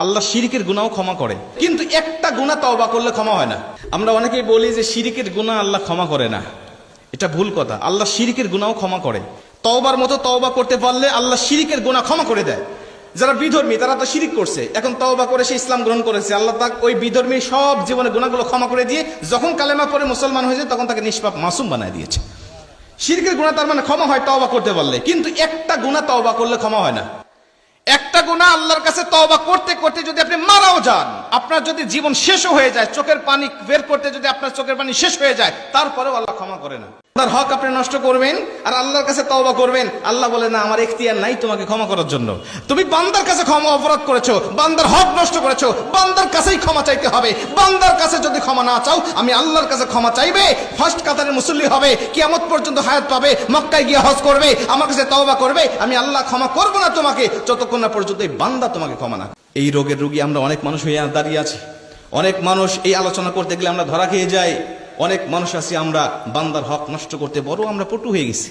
আল্লাহ শিরিকের গুনাও ক্ষমা করে। কিন্তু একটা গুণা তওবা করলে ক্ষমা হয় না। আমরা অনেকেই বলি যে শিরিকের গুনাহ আল্লাহ ক্ষমা করে না। এটা ভুল কথা। আল্লাহ শিরিকের গুনাও ক্ষমা করে। তওবার মতো তওবা করতে পারলে আল্লাহ শিরিকের গুনাহ ক্ষমা করে দেয়। যারা বিধর্মী, তারা তো শিরিক করছে। এখন তওবা করে সে ইসলাম গ্রহণ করেছে। আল্লাহ তাক ওই বিধর্মী সব জীবনের গুণাগুলো ক্ষমা করে দিয়ে যখন কালেমা পরে মুসলমান হয়েছে তখন তাকে নিষ্পাপ মাসুম বানায় দিয়েছে। শিরকের গুণা তার মানে ক্ষমা হয় তওবা করতে পারলে। কিন্তু একটা গুণা তওবা করলে ক্ষমা হয় না। গুণা আল্লাহর কাছে তওবা করতে করতে যদি আপনি মারাও যান, আপনার যদি জীবন শেষও হয়ে যায়, চোখের পানি বের করতে যদি আপনার চোখের পানি শেষ হয়ে যায়, তারপরেও আল্লাহ ক্ষমা করে না। আপনার হক আপনি নষ্ট করবেন আর আল্লাহর কাছে তওবা করবেন। আল্লাহ বলে, না, আমার এখতিয়ার নাই তোমাকে ক্ষমা করার জন্য। তুমি বান্দার কাছে ক্ষমা অপরাধ করেছ, বান্দার হক নষ্ট করেছ, বান্দার কাছেই ক্ষমা চাইতে হবে। বান্দার কাছে যদি ক্ষমা না চাও, আমি আল্লাহর কাছে ক্ষমা চাইবে। ফার্স্ট কাতারে মুসল্লি হবে, কিয়ামত পর্যন্ত হায়াত পাবে, মক্কায় গিয়ে হজ করবে, আমার কাছে তওবা করবে। আমি আল্লাহ ক্ষমা করব না তোমাকে, যতক্ষণ না পর্যন্ত এই বান্দা তোমাকে ক্ষমা না এই রোগের রোগী আমরা অনেক মানুষ হয়ে দাঁড়িয়ে আছি। অনেক মানুষ এই আলোচনা করতে গেলে আমরা ধরা খেয়ে যাই। অনেক মানুষ আছি, আমরা বান্দার হক নষ্ট করতে বড় আমরা পটু হয়ে গেছি।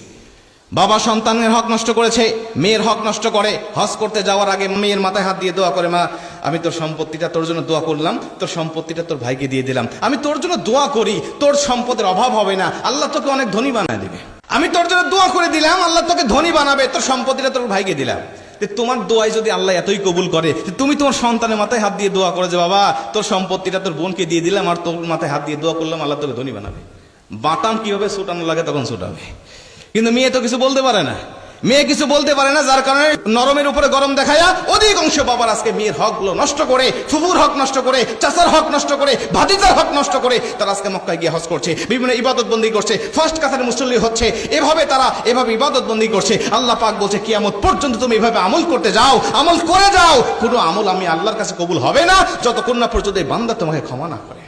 বাবা সন্তানের হক নষ্ট করেছে, মেয়ের হক নষ্ট করে, হজ করতে যাওয়ার আগে মেয়ের মাথায় হাত দিয়ে দোয়া করে, মা, আমি তোর সম্পত্তিটা, তোর জন্য দোয়া করলাম, তোর সম্পত্তিটা তোর ভাইকে দিয়ে দিলাম। আমি তোর জন্য দোয়া করি, তোর সম্পদের অভাব হবে না, আল্লাহ তোকে অনেক ধনী বানায় দেবে। আমি তোর জন্য দোয়া করে দিলাম, আল্লাহ তোকে ধনী বানাবে, তোর সম্পত্তিটা তোর ভাইকে দিলাম। তোমার দোয়াই যদি আল্লাহ এতই কবুল করে তুমি তোমার সন্তানের মাথায় হাত দিয়ে দোয়া করে যে বাবা, তোর সম্পত্তিটা তোর বোনকে দিয়ে দিলাম আর তোর মাথায় হাত দিয়ে দোয়া করলাম, আল্লাহ তোকে ধনী বানাবে। বাতাম কীভাবে ছুটানো লাগে তখন ছুটাবে কিন্তু মেয়ে তো কিছু বলতে পারে না। মেয়ে কিছু বলতে পারে না, যার কারণে নরমের উপরে গরম দেখায়া অধিকাংশ বাবার আজকে মেয়ের হকগুলো নষ্ট করে, ফুফুর হক নষ্ট করে, চাচার হক নষ্ট করে, ভাতিজার হক নষ্ট করে তারা আজকে মক্কায় গিয়ে হজ করছে, বিভিন্ন ইবাদত বন্দি করছে, ফার্স্ট কাতারে মুসল্লি হচ্ছে, এভাবে তারা এভাবে ইবাদত বন্দি করছে। আল্লাহ পাক বলছে, কিয়ামত পর্যন্ত তুমি এভাবে আমল করতে যাও, আমল করে যাও, কোনো আমল আমি আল্লাহর কাছে কবুল হবে না, যতক্ষণ না পর্যন্ত বান্দা তোমাকে ক্ষমা না করে।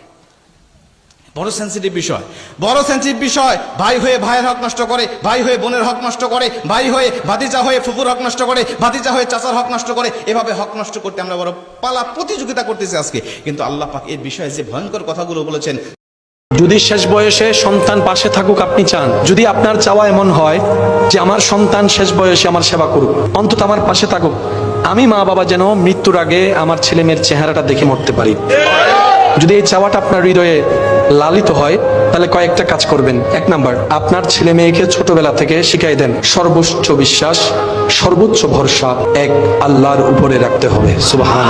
বড় সেন্সিটিভ বিষয়। বড় সেন্সিটিভ বিষয়, ভাই হয়ে ভাইয়ের হক নষ্ট করে, ভাই হয়ে বোনের হক নষ্ট করে, ভাই হয়ে ভাতিজা হয়ে ফুপুর হক নষ্ট করে, ভাতিজা হয়ে চাচার হক নষ্ট করে, এভাবে হক নষ্ট করতে আমরা বড় পালা প্রতিযোগিতা করতেছি আজকে। কিন্তু আল্লাহ পাক এই বিষয়ে যে ভয়ঙ্কর কথাগুলো বলেছেন, যদি শেষ বয়সে সন্তান পাশে থাকুক আপনি চান, যদি আপনার চাওয়া এমন হয় যে আমার সন্তান শেষ বয়সে আমার সেবা করুক, অন্তত আমার পাশে থাকুক, আমি মা বাবা যেন মৃত্যুর আগে আমার ছেলে মেয়ের চেহারাটা দেখে মরতে পারি। যদি এই চাওয়াটা আপনার হৃদয়ে লালিত হয়, তাহলে কয়েকটা কাজ করবেন। এক নাম্বার, আপনার ছেলে মেয়েকে ছোটবেলা থেকে শিখাই দেন। সর্বোচ্চ বিশ্বাস, সর্বোচ্চ ভরসা, এক আল্লাহর উপরে রাখতে হবে। সুবহান